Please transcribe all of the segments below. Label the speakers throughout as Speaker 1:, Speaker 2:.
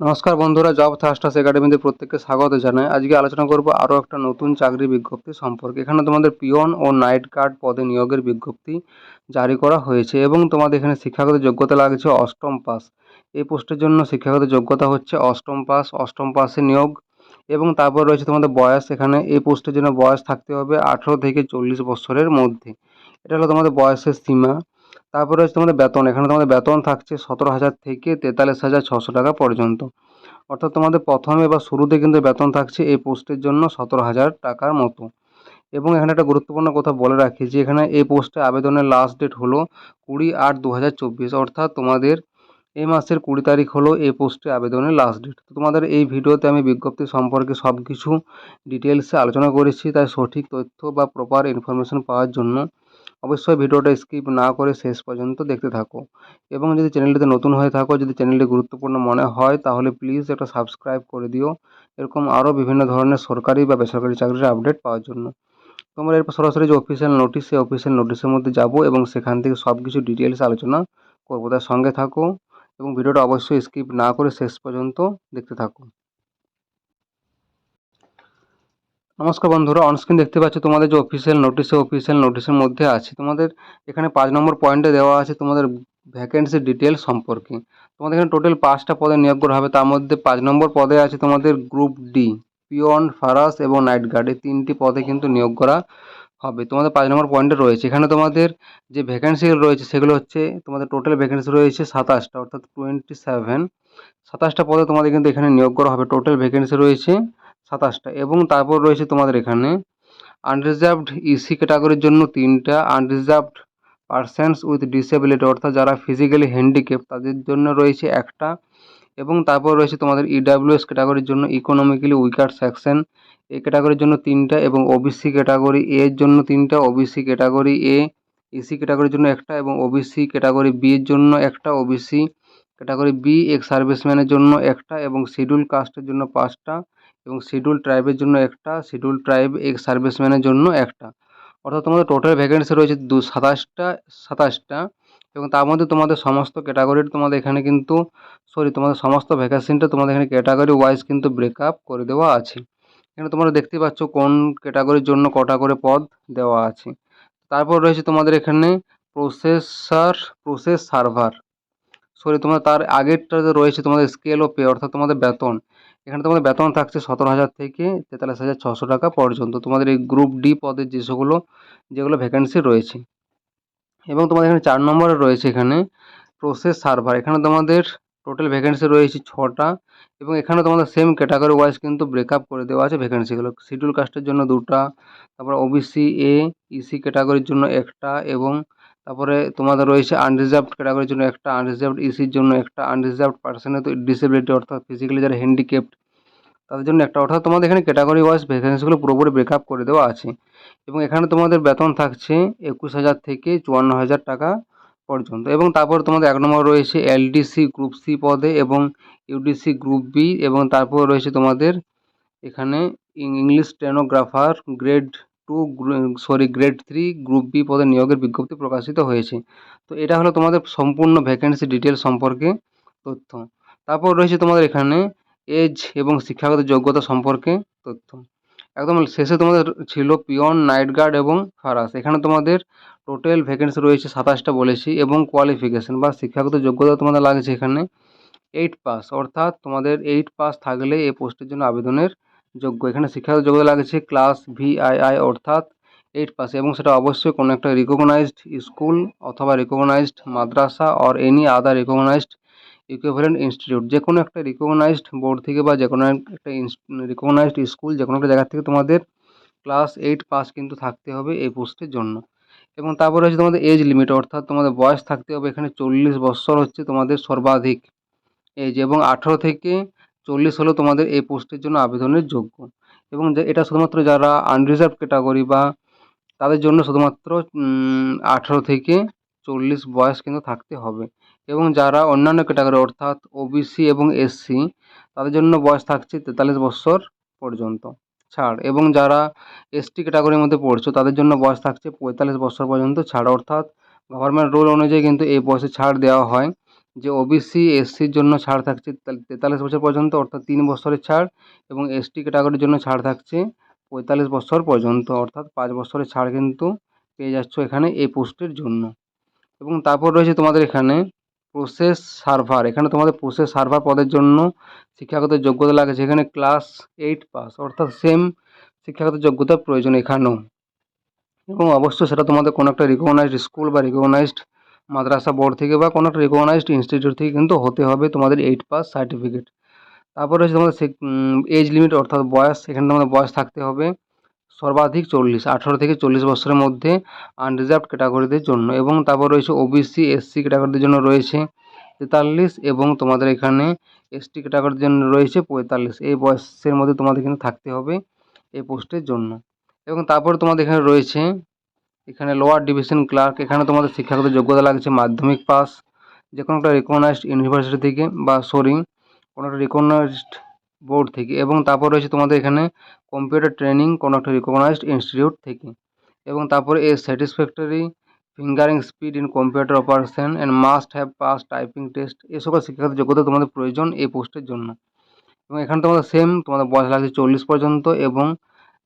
Speaker 1: নমস্কার বন্ধুরা, জব থাস্টাস একাডেমিতে প্রত্যেককে স্বাগত জানাই। আজকে আলোচনা করব আরও একটা নতুন চাকরি বিজ্ঞপ্তি সম্পর্কে। এখানে তোমাদের পিয়ন ও নাইট গার্ড পদে নিয়োগের বিজ্ঞপ্তি জারি করা হয়েছে এবং তোমাদের এখানে শিক্ষাগত যোগ্যতা লাগছে অষ্টম পাস। এই পোস্টের জন্য শিক্ষাগত যোগ্যতা হচ্ছে অষ্টম পাস, অষ্টম পাসে নিয়োগ এবং তারপর রয়েছে তোমাদের বয়স। এখানে এই পোস্টের জন্য বয়স থাকতে হবে আঠেরো থেকে চল্লিশ বছরের মধ্যে। এটা হলো তোমাদের বয়সের সীমা। তারপরে হচ্ছে তোমাদের বেতন, এখানে তোমাদের বেতন থাকছে সতেরো হাজার থেকে তেতাল্লিশ হাজার ছশো টাকা পর্যন্ত। অর্থাৎ তোমাদের প্রথমে বা শুরুতে কিন্তু বেতন থাকছে এই পোস্টের জন্য সতেরো হাজার টাকার মতো। এবং এখানে একটা গুরুত্বপূর্ণ কথা বলে রাখি যে এখানে এই পোস্টে আবেদনের লাস্ট ডেট হলো কুড়ি আট দু হাজার চব্বিশ, অর্থাৎ তোমাদের এই মাসের কুড়ি তারিখ হলো এই পোস্টে আবেদনের লাস্ট ডেট তো তোমাদের এই ভিডিওতে আমি বিজ্ঞপ্তি সম্পর্কে সব কিছু ডিটেলসে আলোচনা করেছি, তাই সঠিক তথ্য বা প্রপার ইনফরমেশন পাওয়ার জন্য অবশ্যই ভিডিওটা স্কিপ না করে শেষ পর্যন্ত দেখতে থাকো। এবং যদি চ্যানেলটিতে নতুন হয়ে থাকো, যদি চ্যানেলটি গুরুত্বপূর্ণ মনে হয়, তাহলে প্লিজ একটা সাবস্ক্রাইব করে দিও। এরকম আরও বিভিন্ন ধরনের সরকারি বা বেসরকারি চাকরির আপডেট পাওয়ার জন্য। তোমরা এরপর সরাসরি যে অফিসিয়াল নোটিশ সেই অফিসিয়াল নোটিশের মধ্যে যাব এবং সেখান থেকে সব কিছু ডিটেলস আলোচনা করব। তার সঙ্গে থাকো এবং ভিডিওটা অবশ্যই স্কিপ না করে শেষ পর্যন্ত দেখতে থাকো। নমস্কার বন্ধুরা অনস্ক্রিন দেখতে পাচ্ছ তোমাদের যে অফিসিয়াল নোটিশ অফিসিয়াল নোটিশের মধ্যে আছে। তোমাদের এখানে পাঁচ নম্বর পয়েন্টে দেওয়া আছে তোমাদের ভ্যাকেন্সি ডিটেলস সম্পর্কে। তোমাদের এখানে টোটাল পাঁচটা পদে নিয়োগ করা হবে। তার মধ্যে পাঁচ নম্বর পদে আছে তোমাদের গ্রুপ ডি পিওন ফারাস এবং নাইট গার্ড এই তিনটি পদে কিন্তু নিয়োগ করা হবে। তোমাদের পাঁচ নম্বর পয়েন্টে রয়েছে। এখানে তোমাদের যে ভ্যাকেন্সি রয়েছে, সেগুলো হচ্ছে তোমাদের টোটাল ভ্যাকেন্সি রয়েছে সাতাশটা, অর্থাৎ টোয়েন্টি সেভেন সাতাশটা পদে তোমাদের কিন্তু এখানে নিয়োগ করা হবে। টোটাল ভ্যাকেন্সি রয়েছে সাতাশটা। এবং তারপর রয়েছে তোমাদের এখানে আনরিজার্ভড ইসি ক্যাটাগরির জন্য তিনটা আনরিজার্ভড পার্সনস উইথ ডিসেবিলিটি অর্থাৎ যারা ফিজিক্যালি হ্যান্ডিক্যাপ তাদের জন্য রয়েছে একটা। এবং তারপর রয়েছে তোমাদের ইডাব্লিউএস ক্যাটাগরির জন্য ইকোনমিক্যালি উইকার সেকশন এই ক্যাটাগরির জন্য তিনটা এবং ওবিসি ক্যাটাগরি এ এর জন্য তিনটা ওবিসি ক্যাটাগরি এ ইসি ক্যাটাগরির জন্য একটা এবং ওবিসি ক্যাটাগরি বি এর জন্য একটা ওবিসি ক্যাটাগরি বি এক্স সার্ভিসম্যানের জন্য একটা এবং শিডিউল কাস্টের জন্য পাঁচটা। এবং শিডিউল ট্রাইবের জন্য একটা শিডিউল ট্রাইব এক্স সার্ভিসম্যানের জন্য একটা। অর্থাৎ তোমাদের টোটাল ভ্যাকেন্সি রয়েছে দু, সাতাশটা সাতাশটা এবং তার মধ্যে তোমাদের সমস্ত ক্যাটাগরির তোমাদের এখানে কিন্তু সরি তোমাদের সমস্ত ভ্যাকেন্সিটা তোমাদের এখানে ক্যাটাগরি ওয়াইজ কিন্তু ব্রেকআপ করে দেওয়া আছে। এখানে তোমরা দেখতে পাচ্ছ কোন ক্যাটাগরির জন্য কটা করে পদ দেওয়া আছে। তারপর রয়েছে তোমাদের এখানে প্রসেসার প্রসেস সার্ভার সরি তোমার তার আগেরটাতে রয়েছে তোমাদের স্কেল ও পে অর্থাৎ তোমাদের বেতন। এখানে তোমাদের বেতন থাকছে সতেরো হাজার থেকে তেতাল্লিশ হাজার ছশো টাকা পর্যন্ত। তোমাদের এই গ্রুপ ডি পদের যেসবগুলো যেগুলো ভ্যাকেন্সি রয়েছে। এবং তোমাদের এখানে চার নম্বরে রয়েছে এখানে প্রসেস সার্ভার এখানে তোমাদের টোটাল ভ্যাকেন্সি রয়েছে ছটা এবং এখানে তোমাদের সেম ক্যাটাগরি ওয়াইজ কিন্তু ব্রেকআপ করে দেওয়া আছে ভ্যাকেন্সিগুলো শিডিউল কাস্টের জন্য দুটা, তারপর ওবিসি এ ইসি ক্যাটাগরির জন্য একটা এবং তারপরে তোমাদের রয়েছে আনরিজার্ভড ক্যাটাগরির জন্য একটা আনরিজার্ভড ইসির জন্য একটা আনরিজার্ভড পার্সনের তো ডিসেবিলিটি অর্থাৎ ফিজিক্যালি যারা হ্যান্ডিক্যাপ্ট তাদের জন্য একটা, অর্থাৎ তোমাদের এখানে ক্যাটাগরি ওয়াইজ ভ্যাকেন্সিগুলো পুরোপুরি ব্রেকআপ করে দেওয়া আছে। এবং এখানে তোমাদের বেতন থাকছে একুশ হাজার থেকে চুয়ান্ন হাজার টাকা পর্যন্ত। এবং তারপর তোমাদের এক নম্বর রয়েছে এলডিসি গ্রুপ সি পদে এবং ইউডিসি গ্রুপ বি এবং তারপর রয়েছে তোমাদের এখানে English stenographer grade two sorry grade three group B পদে নিয়োগের বিজ্ঞপ্তি প্রকাশিত হয়েছে। তো এটা হলো তোমাদের সম্পূর্ণ ভ্যাকেন্সি ডিটেল সম্পর্কে তথ্য। তারপর রয়েছে তোমাদের এখানে এজ এবং শিক্ষাগত যোগ্যতা সম্পর্কে তথ্য। একদম শেষে তোমাদের ছিল পিয়ন নাইট গার্ড এবং ফারাস। এখানে তোমাদের টোটাল ভ্যাকেন্সি রয়েছে সাতাশটা বলেছি এবং কোয়ালিফিকেশান বা শিক্ষাগত যোগ্যতা তোমাদের লাগছে এখানে এইট পাস অর্থাৎ তোমাদের এইট পাস থাকলে এই পোস্টের জন্য আবেদনের যোগ্য। এখানে শিক্ষাগত যোগ্যতা লাগছে ক্লাস ভিআইআই অর্থাৎ এইট পাস এবং সেটা অবশ্যই কোনো একটা রিকগনাইজড স্কুল অথবা recognised Madrasa or any other recognised equivalent institute যে কোনো একটা রিকগনাইজড বোর্ড থেকে বা যে কোনো একটা রিকগনাইজড স্কুল যে কোনো একটা জায়গা থেকে তোমাদের ক্লাস এইট পাস কিন্তু থাকতে হবে এই পোস্টের জন্য। এবং তারপরে হচ্ছে তোমাদের এজ লিমিট অর্থাৎ তোমাদের বয়স থাকতে হবে। এখানে চল্লিশ বৎসর হচ্ছে তোমাদের সর্বাধিক এজ এবং আঠেরো থেকে চল্লিশ হলো তোমাদের এই পোস্টের জন্য আবেদনের যোগ্য। এবং এটা শুধুমাত্র যারা আনরিজার্ভ ক্যাটাগরি বা তাদের জন্য শুধুমাত্র আঠেরো থেকে চল্লিশ বয়স কিন্তু থাকতে হবে। এবং যারা অন্যান্য ক্যাটাগরি অর্থাৎ ওবিসি এবং এসসি তাদের জন্য বয়স থাকছে তেতাল্লিশ বৎসর পর্যন্ত। ছাড়, এবং যারা এসটি ক্যাটাগরির মধ্যে পড়ছো, তাদের জন্য বয়স থাকছে পঁয়তাল্লিশ বছর পর্যন্ত ছাড়। অর্থাৎ গভর্নমেন্ট রুল অনুযায়ী কিন্তু এই বয়সে ছাড় দেওয়া হয়। যে ওবিসি এসসির জন্য ছাড় থাকছে তেতাল্লিশ বছর পর্যন্ত, অর্থাৎ তিন বছরের ছাড়, এবং এসটি ক্যাটাগরির জন্য ছাড় থাকছে পঁয়তাল্লিশ বছর পর্যন্ত, অর্থাৎ পাঁচ বছরের ছাড় কিন্তু পেয়ে যাচ্ছ এখানে এই পোস্টের জন্য। এবং তারপর রয়েছে তোমাদের এখানে প্রসেস সার্ভার এখানে তোমাদের প্রসেস সার্ভার পদের জন্য শিক্ষাগত যোগ্যতা লাগে যেখানে ক্লাস এইট পাস অর্থাৎ সেম শিক্ষাগত যোগ্যতার প্রয়োজন এখানেও। এবং অবশ্যই সেটা তোমাদের কোনো একটা রিকগনাইজড স্কুল বা রিকগনাইজড মাদ্রাসা বোর্ড থেকে বা কোনো একটা রিকগনাইজড ইনস্টিটিউট থেকে কিন্তু হতে হবে তোমাদের এইট পাস সার্টিফিকেট তারপরে হচ্ছে তোমাদের এজ লিমিট অর্থাৎ বয়স, এখানে তোমাদের বয়স থাকতে হবে সর্বাধিক চল্লিশ, আঠারো থেকে চল্লিশ বছরের মধ্যে আনরিজার্ভড ক্যাটাগরিদের জন্য এবং তারপর রয়েছে ওবিসি এসসি ক্যাটাগরিদের জন্য রয়েছে তেতাল্লিশ এবং তোমাদের এখানে এসটি ক্যাটাগরির জন্য রয়েছে পঁয়তাল্লিশ। এই বয়সের মধ্যে তোমাদের কিন্তু থাকতে হবে এই পোস্টের জন্য। এবং তারপর তোমাদের এখানে রয়েছে এখানে লোয়ার ডিভিশন ক্লার্ক এখানে তোমাদের শিক্ষাগত যোগ্যতা লাগছে মাধ্যমিক পাস যে কোনো একটা রেকগনাইজড ইউনিভার্সিটি থেকে বা সরি কোনো একটা রেকগনাইজড বোর্ড থেকে এবং তারপর রয়েছে তোমাদের এখানে কম্পিউটার ট্রেনিং কোনো একটা রিকগনাইজড ইনস্টিটিউট থেকে এবং তারপরে a satisfactory fingering speed in computer operation and must have pass typing test এই সকল শিক্ষাগত যোগ্যতা তোমাদের প্রয়োজন এই পোস্টের জন্য। এবং এখানে তোমাদের সেম তোমাদের বয়স লাগছে চল্লিশ পর্যন্ত এবং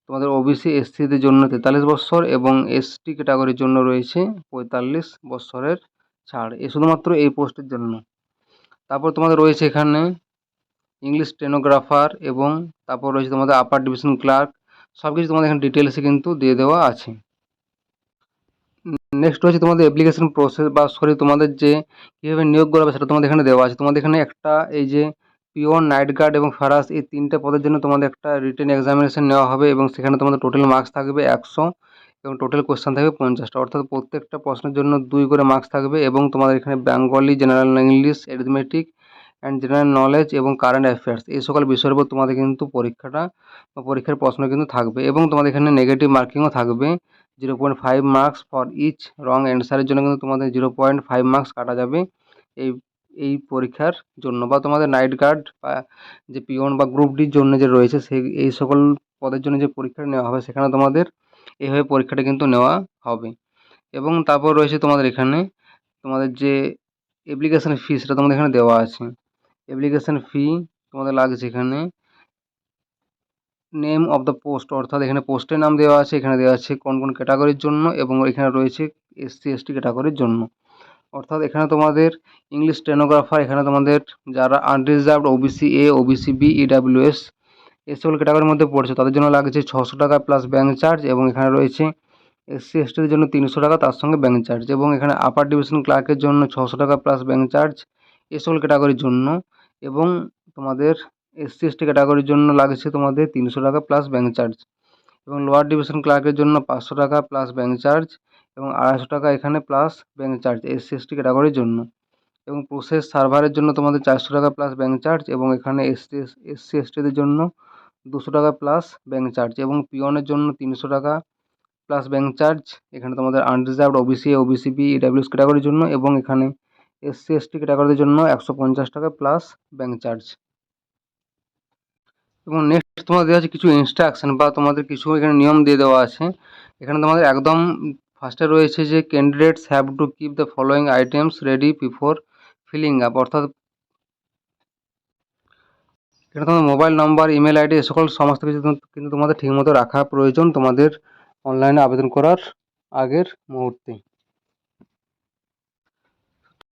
Speaker 1: তোমাদের ওবিসি এসসিদের জন্য তেতাল্লিশ বৎসর এবং এসটি ক্যাটাগরির জন্য রয়েছে পঁয়তাল্লিশ বৎসরের ছাড়। এ শুধুমাত্র এই পোস্টের জন্য। তারপর তোমাদের রয়েছে এখানে ইংলিশ স্টেনোগ্রাফার এবং তারপর রয়েছে তোমাদের আপার ডিভিশন ক্লার্ক সব কিছু তোমাদের এখানে ডিটেলসে কিন্তু দিয়ে দেওয়া আছে। নেক্সট হচ্ছে তোমাদের অ্যাপ্লিকেশন প্রসেস বা সরি তোমাদের যে কীভাবে নিয়োগ করা হবে সেটা তোমাদের এখানে দেওয়া আছে। তোমাদের এখানে একটা এই যে পিওন নাইট গার্ড এবং ফারাস এই তিনটে পদের জন্য তোমাদের একটা রিটেন এক্সামিনেশন নেওয়া হবে এবং সেখানে তোমাদের টোটাল মার্কস থাকবে একশো এবং টোটাল কোয়েশ্চেন থাকবে পঞ্চাশটা। অর্থাৎ প্রত্যেকটা প্রশ্নের জন্য দুই করে মার্কস থাকবে এবং তোমাদের এখানে Bengali general English arithmetic and general knowledge এবং কারেন্ট অ্যাফেয়ার্স এই সকল বিষয়ের উপর তোমাদের কিন্তু পরীক্ষাটা বা পরীক্ষার প্রশ্ন কিন্তু থাকবে এবং তোমাদের এখানে নেগেটিভ মার্কিংও থাকবে। Zero point five marks for each wrong অ্যান্সারের জন্য কিন্তু তোমাদের জিরো পয়েন্ট ফাইভ মার্কস কাটা যাবে। এই এই পরীক্ষার জন্য বা তোমাদের নাইট গার্ড বা যে পিওন বা গ্রুপ ডির জন্য যে রয়েছে সেই এই সকল পদের জন্য যে পরীক্ষাটা নেওয়া হবে সেখানে তোমাদের এইভাবে পরীক্ষাটা কিন্তু নেওয়া হবে। এবং তারপর রয়েছে তোমাদের এখানে, তোমাদের যে অ্যাপ্লিকেশান ফি সেটা তোমাদের এখানে দেওয়া আছে। অ্যাপ্লিকেশান ফি তোমাদের লাগছে এখানে। নেম অফ দ্য পোস্ট অর্থাৎ এখানে পোস্টের নাম দেওয়া আছে, এখানে দেওয়া আছে কোন কোন ক্যাটাগরির জন্য এবং এখানে রয়েছে এসসি এসটি ক্যাটাগরির জন্য। অর্থাৎ এখানে তোমাদের ইংলিশ স্টেনোগ্রাফার এখানে তোমাদের যারা unreserved OBC A OBC B EWS এই সকল ক্যাটাগরির মধ্যে পড়ছে, তাদের জন্য লাগছে ছশো টাকা প্লাস ব্যাঙ্ক চার্জ এবং এখানে রয়েছে এসসি এসটিদের জন্য তিনশো টাকা, তার সঙ্গে ব্যাঙ্ক চার্জ এবং এখানে আপার ডিভিশন ক্লার্কের জন্য ছশো টাকা প্লাস ব্যাঙ্ক চার্জ এই সকল ক্যাটাগরির জন্য এবং তোমাদের এসসি এসটি ক্যাটাগরির জন্য লাগছে তোমাদের তিনশো টাকা প্লাস ব্যাঙ্ক চার্জ এবং লোয়ার ডিভিশন ক্লার্কের জন্য পাঁচশো টাকা প্লাস ব্যাঙ্ক চার্জ এবং আড়াইশো টাকা এখানে plus bank charge SC ST ক্যাটাগরির জন্য। এবং প্রসেস সার্ভারের জন্য তোমাদের চারশো টাকা প্লাস ব্যাঙ্ক চার্জ এবং এখানে এসসি এসসি এসটিদের জন্য দুশো টাকা প্লাস ব্যাঙ্ক চার্জ এবং পিওনের জন্য তিনশো টাকা প্লাস ব্যাঙ্ক চার্জ এখানে তোমাদের unreserved OBC OBC B EWS ক্যাটাগরির জন্য এবং এখানে এসসি এসটি ক্যাটাগরিদের জন্য একশো পঞ্চাশ টাকা প্লাস ব্যাঙ্ক চার্জ এবং নেক্সট তোমাদের দেওয়া আছে কিছু ইনস্ট্রাকশন বা তোমাদের কিছু এখানে নিয়ম দিয়ে দেওয়া আছে। এখানে তোমাদের একদম ফার্স্টে রয়েছে যে candidates have to keep the following items ready before filling up অর্থাৎ এখানে তোমাদের মোবাইল নম্বর ইমেল আইডি এ সকল সমস্ত কিছু কিন্তু তোমাদের ঠিকমতো রাখা প্রয়োজন তোমাদের অনলাইনে আবেদন করার আগের মুহূর্তে।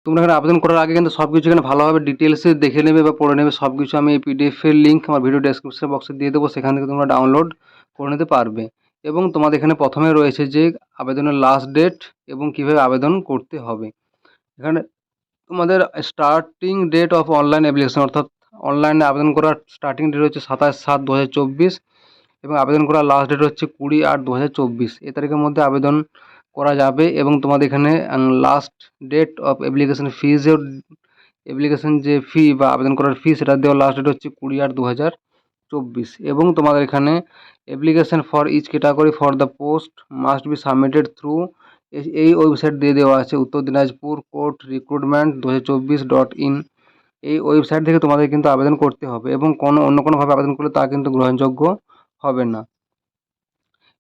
Speaker 1: তোমরা এখানে আবেদন করার আগে কিন্তু সব কিছু এখানে ভালোভাবে ডিটেলসে দেখে নেবে বা পড়ে নেবে। সব কিছু আমি এই পিডিএফের লিঙ্ক আমার ভিডিও ডেসক্রিপশন বক্সে দিয়ে দেবো। সেখান থেকে তোমরা ডাউনলোড করে নিতে পারবে। এবং তোমাদের এখানে প্রথমে রয়েছে যে আবেদনের লাস্ট ডেট এবং কীভাবে আবেদন করতে হবে। এখানে তোমাদের starting date of online application অর্থাৎ অনলাইনে আবেদন করার স্টার্টিং ডেট হচ্ছে সাতাশ সাত দু এবং আবেদন করার লাস্ট ডেট হচ্ছে কুড়ি আট দু এ তারিখের মধ্যে আবেদন করা যাবে এবং তোমাদের এখানে লাস্ট ডেট অফ অ্যাপ্লিকেশন ফিজের অ্যাপ্লিকেশন যে ফি বা আবেদন করার ফি সেটা দেওয়ার লাস্ট ডেট হচ্ছে কুড়ি আট দু হাজার চব্বিশ। এবং তোমাদের এখানে application for each category for the post must be submitted through এই ওয়েবসাইট দিয়ে দেওয়া আছে। উত্তর দিনাজপুর কোর্ট রিক্রুটমেন্ট দু হাজার চব্বিশ ডট ইন এই ওয়েবসাইট থেকে তোমাদের কিন্তু আবেদন করতে হবে এবং কোনো অন্য কোনোভাবে আবেদন করলে তা কিন্তু গ্রহণযোগ্য হবে না।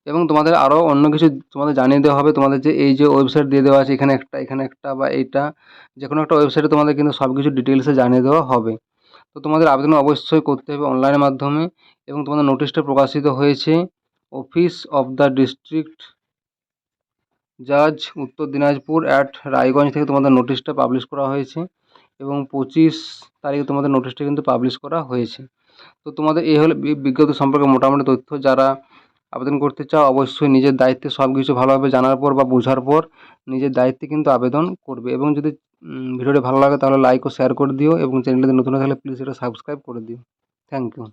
Speaker 1: এবং তোমাদের আরও অন্য কিছু তোমাদের জানিয়ে দেওয়া হবে। তোমাদের যে এই যে ওয়েবসাইট দিয়ে দেওয়া আছে, এখানে একটা এখানে একটা বা এইটা যে কোনো একটা ওয়েবসাইটে তোমাদের কিন্তু সব কিছু ডিটেলসে জানিয়ে দেওয়া হবে। তো তোমাদের আবেদন অবশ্যই করতে হবে অনলাইনের মাধ্যমে এবং তোমাদের নোটিশটা প্রকাশিত হয়েছে। অফিস অফ দ্য ডিস্ট্রিক্ট জাজ উত্তর দিনাজপুর অ্যাট রায়গঞ্জ থেকে তোমাদের নোটিশটা পাবলিশ করা হয়েছে এবং পঁচিশ তারিখে তোমাদের নোটিশটা কিন্তু পাবলিশ করা হয়েছে। তো তোমাদের এই হলো বিজ্ঞত সম্পর্কে মোটামুটি তথ্য। যারা আবেদন করতে চাও, অবশ্যই নিজের দায়িত্বে সব কিছু ভালোভাবে জানার পর বা বোঝার পর নিজের দায়িত্বে কিন্তু আবেদন করবে। এবং যদি ভিডিওটি ভালো লাগে তাহলে লাইক ও শেয়ার করে দিও এবং চ্যানেলটি নতুন থাকলে প্লিজ এটা সাবস্ক্রাইব করে দিও। Thank you